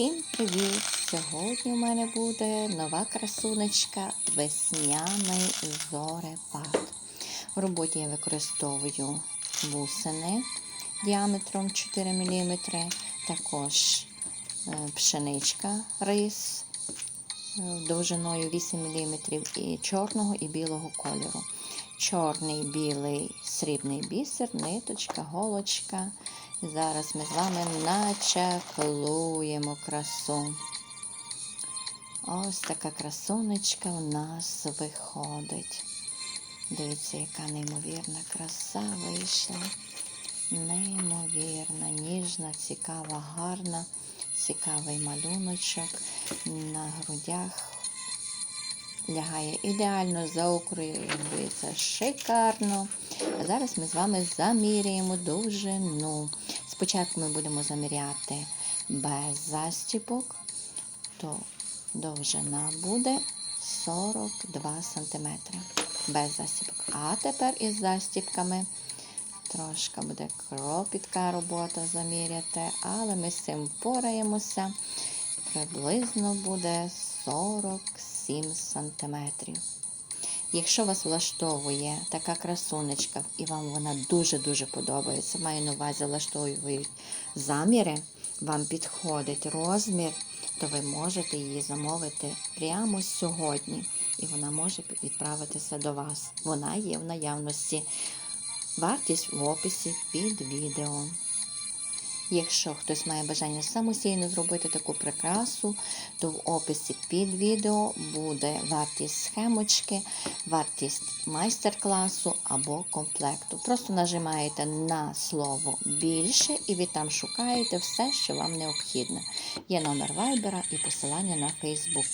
Всім привіт! Сьогодні у мене буде нова красунечка весняний зорепад. В роботі я використовую бусини діаметром 4 мм, також е, пшеничка рис е, довжиною 8 мм і чорного і білого кольору. Чорний, білий, срібний бісер, ниточка, голочка. Зараз ми з вами начаклуємо красу. Ось така красунечка у нас виходить. Дивіться, яка неймовірна краса вийшла. Неймовірна, ніжна, цікава, гарна, цікавий малюночок на грудях. Лягає ідеально, заокруглюється шикарно. А зараз ми з вами заміряємо довжину. Спочатку ми будемо заміряти без застіпок, то довжина буде 42 см без застіпок. А тепер із застіпками трошки буде кропітка робота заміряти, але ми з цим впораємося. Приблизно буде 47 см. Якщо вас влаштовує така красунечка, і вам вона дуже-дуже подобається, маю на увазі влаштовують заміри, вам підходить розмір, то ви можете її замовити прямо сьогодні. І вона може відправитися до вас. Вона є в наявності. Вартість в описі під відео. Якщо хтось має бажання самостійно зробити таку прикрасу, то в описі під відео буде вартість схемочки, вартість майстер-класу або комплекту. Просто нажимаєте на слово більше і ви там шукаєте все, що вам необхідно. Є номер вайбера і посилання на Фейсбук.